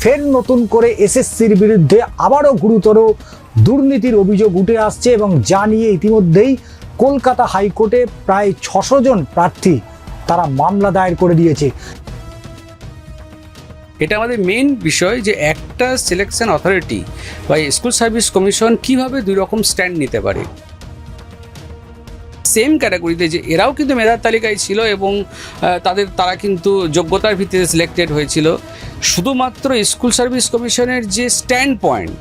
ফের নতুন করে এসএসসির বিরুদ্ধে আবারও গুরুতর দুর্নীতির অভিযোগ উঠে আসছে এবং যা নিয়ে ইতিমধ্যেই কলকাতা হাইকোর্টে প্রায় ছশো জন প্রার্থী তারা মামলা দায়ের করে দিয়েছে। এটা আমাদের মেন বিষয় যে একটা সিলেকশন অথরিটি বা স্কুল সার্ভিস কমিশন কীভাবে দুই রকম স্ট্যান্ড নিতে পারে? সেম ক্যাটাগরিতে যে এরাও কিন্তু মেধার তালিকায় ছিল এবং তাদের, তারা কিন্তু যোগ্যতার ভিত্তিতে সিলেক্টেড হয়েছিল। শুধুমাত্র স্কুল সার্ভিস কমিশনের যে standpoint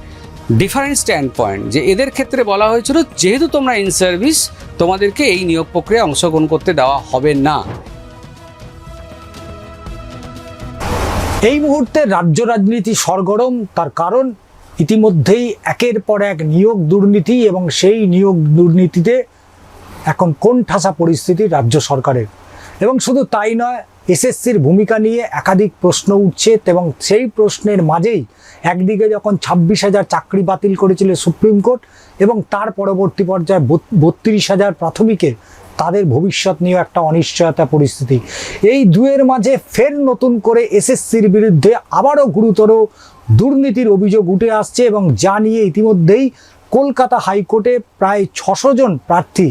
different standpoint যে এদের ক্ষেত্রে বলা হয়েছিল, যেহেতু তোমরা ইন সার্ভিস তোমাদেরকে এই নিয়োগ প্রক্রিয়ায় অংশগ্রহণ করতে দেওয়া হবে না। এই মুহূর্তে রাজ্য রাজনীতি সরগরম, তার কারণ ইতিমধ্যেই একের পর এক নিয়োগ দুর্নীতি এবং সেই নিয়োগ দুর্নীতিতে এখন কোন ঠাসা পরিস্থিতি রাজ্য সরকারের। এবং শুধু তাই নয়, এসএসসির ভূমিকা নিয়ে একাধিক প্রশ্ন উঠছে এবং সেই প্রশ্নের মাঝেই একদিকে যখন ছাব্বিশ হাজার চাকরি বাতিল করেছিল সুপ্রিম কোর্ট এবং তার পরবর্তী পর্যায়ে বত্রিশ হাজার প্রাথমিকের তাদের ভবিষ্যৎ নিয়েও একটা অনিশ্চয়তা পরিস্থিতি। এই দুয়ের মাঝে ফের নতুন করে এসএসসির বিরুদ্ধে আবারও গুরুতর দুর্নীতির অভিযোগ উঠে আসছে এবং যা নিয়ে ইতিমধ্যেই কলকাতা হাইকোর্টে প্রায় ছশো জন প্রার্থী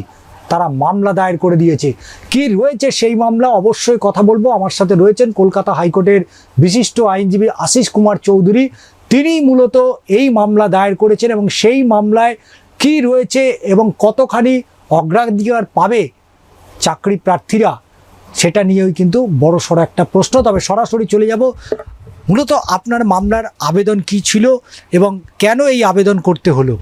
তারা মামলা দায়ের করে দিয়েছে। কি রয়েছে সেই মামলা? অবশ্যই কথা বলব। আমার সাথে রয়েছেন কলকাতা হাইকোর্টের বিশিষ্ট আইনজীবী আশিস কুমার চৌধুরী। তিনি মূলত এই মামলা দায়ের করেছেন এবং সেই মামলায় কি রয়েছে এবং কতখানি অগ্রাধিকার পাবে চাকরি প্রার্থীরা, সেটা নিয়েই কিন্তু বড় সড়ো একটা প্রশ্ন। তবে সরাসরি চলে যাব। মূলত আপনার মামলার আবেদন কি ছিল এবং কেন এই আবেদন করতে হলো?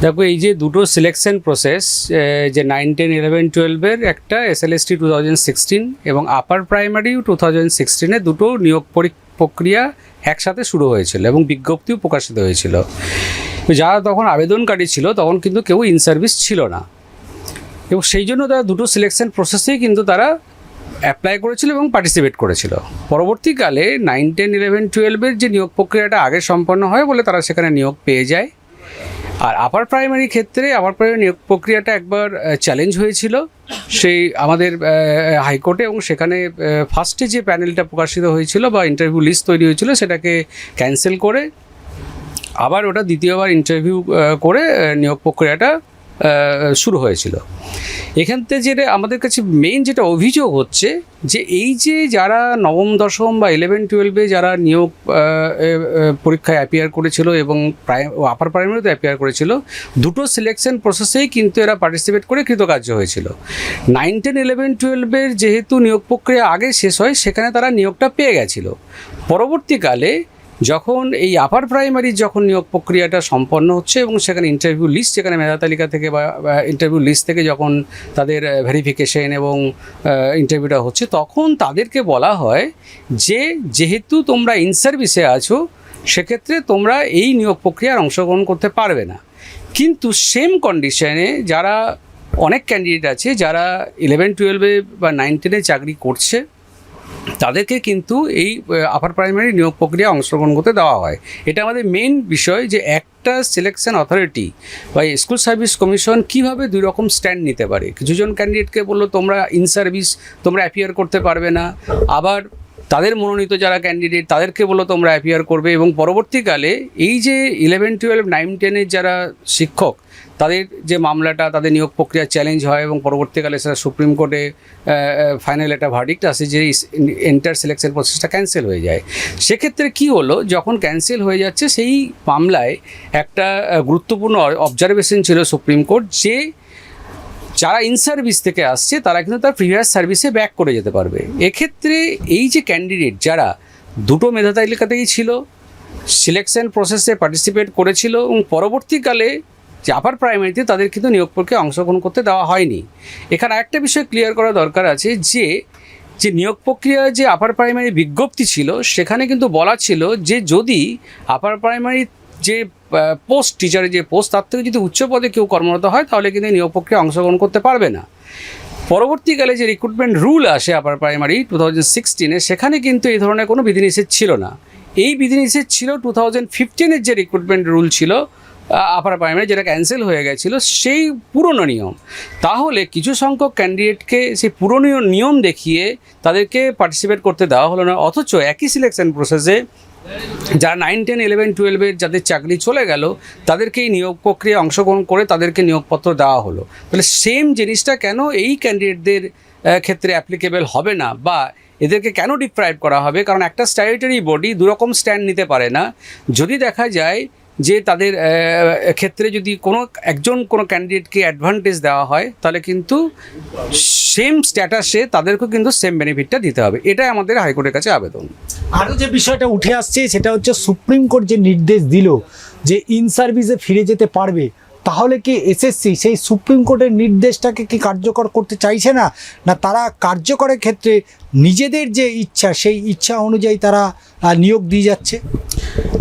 দেখো, এই যে দুটো সিলেকশন প্রসেস যে নাইন টেন ইলেভেন টুয়েলভের একটা এসএলএসটি টু থাউজেন্ড সিক্সটিন এবং আপার প্রাইমারি টু থাউজেন্ড সিক্সটিনে দুটো নিয়োগ পরি- প্রক্রিয়া একসাথে শুরু হয়েছিল এবং বিজ্ঞপ্তিও প্রকাশিত হয়েছিল। যারা তখন আবেদনকারী ছিল, তখন কিন্তু কেউ ইন সার্ভিস ছিল না। এবং সেই জন্য তারা দুটো সিলেকশন প্রসেসেই কিন্তু তারা অ্যাপ্লাই করেছিল এবং পার্টিসিপেট করেছিল। পরবর্তীকালে নাইন টেন ইলেভেন টুয়েলভের যে নিয়োগ প্রক্রিয়াটা আগে সম্পন্ন হয় বলে তারা সেখানে নিয়োগ পেয়ে যায়। আর আপার প্রাইমারি ক্ষেত্রে আপার প্রাইমারি নিয়োগ প্রক্রিয়াটা একবার চ্যালেঞ্জ হয়েছিল। সেই আমাদের হাইকোর্টে এবং সেখানে ফার্স্টে যে প্যানেলটা প্রকাশিত হয়েছিল বা ইন্টারভিউ লিস্ট তৈরি হয়েছিল সেটাকে ক্যান্সেল করে, আবার ওটা দ্বিতীয়বার ইন্টারভিউ করে নিয়োগ প্রক্রিয়াটা শুরু হয়েছিল। এখান থেকে যেটা আমাদের কাছে মেইন যেটা অভিযোগ হচ্ছে যে এই যে যারা নবম, দশম বা ইলেভেন টুয়েলভে যারা নিয়োগ পরীক্ষায় অ্যাপিয়ার করেছিল এবং প্রায় আপার প্রাইমারিতে অ্যাপিয়ার করেছিল, দুটো সিলেকশন প্রসেসেই কিন্তু এরা পার্টিসিপেট করে কৃতকার্য হয়েছিল। নাইন টেন ইলেভেন টুয়েলভের যেহেতু নিয়োগ প্রক্রিয়া আগে শেষ হয়, সেখানে তারা নিয়োগটা পেয়ে গেছিল। পরবর্তীকালে যখন এই আপার প্রাইমারি যখন নিয়োগ প্রক্রিয়াটা সম্পন্ন হচ্ছে এবং সেখানে ইন্টারভিউ লিস্ট সেখানে মেধা তালিকা থেকে বা ইন্টারভিউ লিস্ট থেকে যখন তাদের ভেরিফিকেশন এবং ইন্টারভিউটা হচ্ছে, তখন তাদেরকে বলা হয় যে যেহেতু তোমরা ইন সার্ভিসে আছো, সেক্ষেত্রে তোমরা এই নিয়োগ প্রক্রিয়ায় অংশগ্রহণ করতে পারবে না। কিন্তু সেম কন্ডিশনে যারা অনেক ক্যান্ডিডেট আছে, যারা ইলেভেন টুয়েলভে বা নাইন টেনে চাকরি করছে তাদেরকে কিন্তু এই আপার প্রাইমারি নিয়োগ প্রক্রিয়া অংশগ্রহণ করতে দেওয়া হয়। এটা আমাদের মেন বিষয় যে একটা সিলেকশন অথরিটি বা স্কুল সার্ভিস কমিশন কীভাবে দুই রকম স্ট্যান্ড নিতে পারে। কিছুজন ক্যান্ডিডেটকে বলল, তোমরা ইন সার্ভিস তোমরা অ্যাপিয়ার করতে পারবে না। আবার তাদের মনোনীত যারা ক্যান্ডিডেট তাদেরকে বলল তোমরা অ্যাপিয়ার করবে এবং পরবর্তীকালে এই যে ইলেভেন টুয়েলভ নাইন টেনের যারা শিক্ষক, তাদের যে মামলাটা, তাদের নিয়োগ প্রক্রিয়া চ্যালেঞ্জ হয় এবং পরবর্তীকালে সেটা সুপ্রিম কোর্টে ফাইনাল একটা ভার্ডিক্ট আসে যে এন্টার সিলেকশন প্রসেসটা ক্যান্সেল হয়ে যায়। সেক্ষেত্রে কি হলো, যখন ক্যান্সেল হয়ে যাচ্ছে, সেই মামলায় একটা গুরুত্বপূর্ণ অবজারভেশন ছিল সুপ্রিম কোর্ট যে যারা ইন সার্ভিস থেকে আসছে, তারা কিন্তু তার প্রিভিয়াস সার্ভিসে ব্যাক করে যেতে পারবে। এক্ষেত্রে এই যে ক্যান্ডিডেট যারা, দুটো মেধা তালিকাতেই ছিল সিলেকশন প্রসেসে পার্টিসিপেট করেছিল এবং পরবর্তীকালে যে আপার প্রাইমারিতে তাদের কিন্তু নিয়োগ প্রক্রিয়ায় অংশগ্রহণ করতে দেওয়া হয়নি। এখানে একটা বিষয় ক্লিয়ার করা দরকার আছে যে যে নিয়োগ প্রক্রিয়া যে আপার প্রাইমারি বিজ্ঞপ্তি ছিল, সেখানে কিন্তু বলা ছিল যে যদি আপার প্রাইমারি যে পোস্ট টিচারের যে পোস্ট তার থেকে যদি উচ্চ পদে কেউ কর্মরত হয়, তাহলে কিন্তু নিয়োগ প্রক্রিয়া অংশগ্রহণ করতে পারবে না। পরবর্তীকালে যে রিক্রুটমেন্ট রুল আসে আপার প্রাইমারি টু থাউজেন্ড সিক্সটিনে সেখানে কিন্তু এই ধরনের কোনো বিধিনিষেধ ছিল না। এই বিধিনিষেধ ছিল টু থাউজেন্ড ফিফটিনের যে রিক্রুটমেন্ট রুল ছিল আপার প্রাইমারি যেটা ক্যান্সেল হয়ে গেছিল, সেই পুরনো নিয়ম। তাহলে কিছু সংখ্যক ক্যান্ডিডেটকে সেই পুরনো নিয়ম দেখিয়ে তাদেরকে পার্টিসিপেট করতে দেওয়া হলো না, অথচ একই সিলেকশন প্রসেসে যারা নাইন টেন ইলেভেন টুয়েলভের যাদের চাকরি চলে গেল তাদেরকে এই নিয়োগ প্রক্রিয়ায় অংশগ্রহণ করে তাদেরকে নিয়োগপত্র দেওয়া হলো। তাহলে সেম জিনিসটা কেন এই ক্যান্ডিডেটদের ক্ষেত্রে অ্যাপ্লিকেবল হবে না? বা এদেরকে কেন ডিপ্রাইভ করা হবে? কারণ একটা স্ট্যাটুটারি বডি দুরকম স্ট্যান্ড নিতে পারে না। যদি দেখা যায় যে তাদের ক্ষেত্রে যদি কোনো একজন কোনো ক্যান্ডিডেটকে অ্যাডভান্টেজ দেওয়া হয়, তাহলে কিন্তু সেম স্ট্যাটাসে তাদেরকেও কিন্তু সেম বেনিফিটটা দিতে হবে। এটাই আমাদের হাইকোর্টের কাছে আবেদন। আরও যে বিষয়টা উঠে আসছে, সেটা হচ্ছে সুপ্রিম কোর্ট যে নির্দেশ দিল যে ইন সার্ভিসে ফিরে যেতে পারবে, তাহলে কি এসএসসি সেই সুপ্রিম কোর্টের নির্দেশটাকে কি কার্যকর করতে চাইছে না? না তারা কার্যকরের ক্ষেত্রে নিজেদের যে ইচ্ছা, সেই ইচ্ছা অনুযায়ী তারা নিয়োগ দিয়ে যাচ্ছে?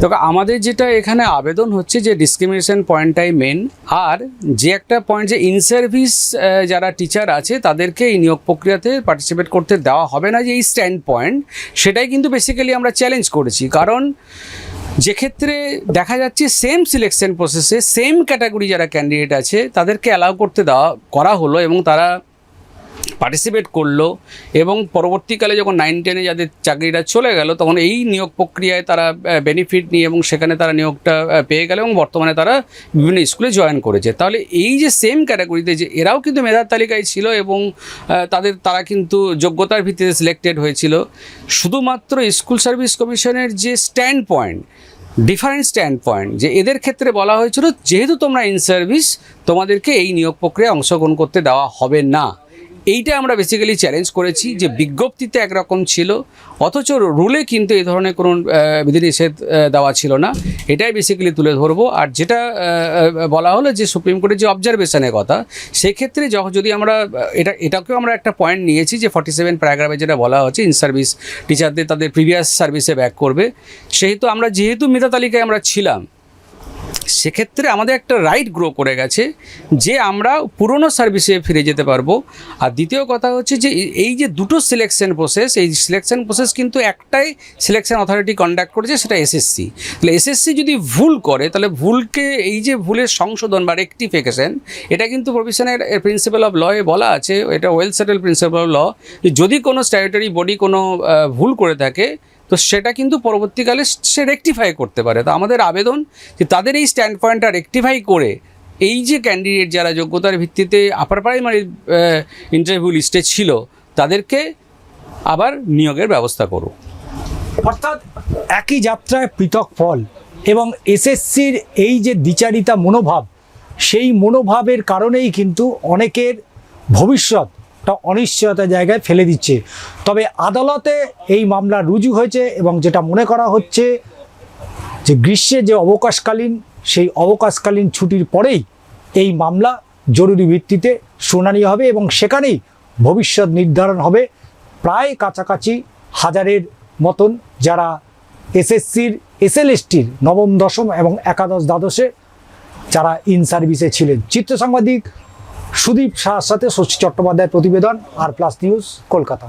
তো আমাদের যেটা এখানে আবেদন হচ্ছে যে ডিসক্রিমিনেশন পয়েন্টটাই মেন আর যে একটা পয়েন্ট যে ইন সার্ভিস যারা টিচার আছে, তাদেরকে এই নিয়োগ প্রক্রিয়াতে পার্টিসিপেট করতে দেওয়া হবে না যে এই স্ট্যান্ড পয়েন্ট সেটাই কিন্তু বেসিক্যালি আমরা চ্যালেঞ্জ করেছি। কারণ যে ক্ষেত্রে দেখা যাচ্ছে সেম সিলেকশন প্রসেসে সেম ক্যাটাগরি যারা ক্যান্ডিডেট আছে, তাদেরকে অ্যালাউ করতে দেওয়া, করা হলো এবং তারা পার্টিসিপেট করল এবং পরবর্তীকালে যখন নাইন টেনে যাদের চাকরিটা চলে গেল, তখন এই নিয়োগ প্রক্রিয়ায় তারা বেনিফিট নিয়ে এবং সেখানে তারা নিয়োগটা পেয়ে গেল এবং বর্তমানে তারা বিভিন্ন স্কুলে জয়েন করেছে। তাহলে এই যে সেম ক্যাটাগরিতে যে এরাও কিন্তু মেধার তালিকায় ছিল এবং তাদের, তারা কিন্তু যোগ্যতার ভিত্তিতে সিলেক্টেড হয়েছিল। শুধুমাত্র স্কুল সার্ভিস কমিশনের যে standpoint different standpoint যে এদের ক্ষেত্রে বলা হয়েছিল, যেহেতু তোমরা ইন সার্ভিস তোমাদেরকে এই নিয়োগ প্রক্রিয়ায় অংশগ্রহণ করতে দেওয়া হবে না। এইটা আমরা বেসিক্যালি চ্যালেঞ্জ করেছি যে বিজ্ঞপ্তিতে একরকম ছিল, অথচ রুলে কিন্তু এই ধরনের কোনো বিধিনিষেধ দেওয়া ছিল না। এটাই বেসিক্যালি তুলে ধরবো। আর যেটা বলা হলো যে সুপ্রিম কোর্টের যে অবজারভেশনের কথা, সেক্ষেত্রে যখন যদি আমরা এটা, এটাকেও আমরা একটা পয়েন্ট নিয়েছি যে ফর্টি সেভেন প্যারাগ্রাফে যেটা বলা হচ্ছে ইন সার্ভিস টিচারদের তাদের প্রিভিয়াস সার্ভিসে ব্যাক করবে। সেহেতু আমরা যেহেতু মেধা তালিকায় আমরা ছিলাম সেক্ষেত্রে আমাদের একটা রাইট গ্রো করে গেছে যে আমরা পুরনো সার্ভিসে ফিরে যেতে পারব। আর দ্বিতীয় কথা হচ্ছে যে এই- যে দুটো সিলেকশন প্রসেস এই সিলেকশন প্রসেস কিন্তু একটাই সিলেকশন অথরিটি কন্ডাক্ট করেছে, সেটা এসএসসি তাহলে এসএসসি যদি ভুল করে, তাহলে ভুলকে এই যে ভুলের সংশোধন বা রেকটিফিকেশন এটা কিন্তু প্রভিশনের প্রিন্সিপাল অফ লয়ে বলা আছে। এটা well settle principle of law যদি কোনো স্ট্যাটুটারি বডি কোনো ভুল করে থাকে তো সেটা কিন্তু পরবর্তীকালে সে রেকটিফাই করতে পারে। তো আমাদের আবেদন যে তাদের এই স্ট্যান্ড পয়েন্টটা রেকটিফাই করে এই যে ক্যান্ডিডেট যারা যোগ্যতার ভিত্তিতে আপার প্রাইমারি ইন্টারভিউ লিস্টে ছিল, তাদেরকে আবার নিয়োগের ব্যবস্থা করো অর্থাৎ একই যাত্রায় পৃথক ফল এবং এসএসসির এই যে দ্বিচারিতা মনোভাব, সেই মনোভাবের কারণেই কিন্তু অনেকের ভবিষ্যৎটা অনিশ্চয়তার জায়গায় ফেলে দিচ্ছে। তবে আদালতে এই মামলা রুজু হয়েছে এবং যেটা মনে করা হচ্ছে যে গ্রীষ্মে যে অবকাশকালীন, সেই অবকাশকালীন ছুটির পরেই এই মামলা জরুরি ভিত্তিতে শুনানি হবে এবং সেখানেই ভবিষ্যৎ নির্ধারণ হবে প্রায় কাছাকাছি হাজারের মতন যারা এসএসসির, এসএলএসটির নবম, দশম এবং একাদশ দ্বাদশে যারা ইন সার্ভিসে ছিলেন। চিত্র সাংবাদিক সুদীপ শাহর সাথে শশী চট্টোপাধ্যায়ের প্রতিবেদন আর প্লাস নিউজ কলকাতা।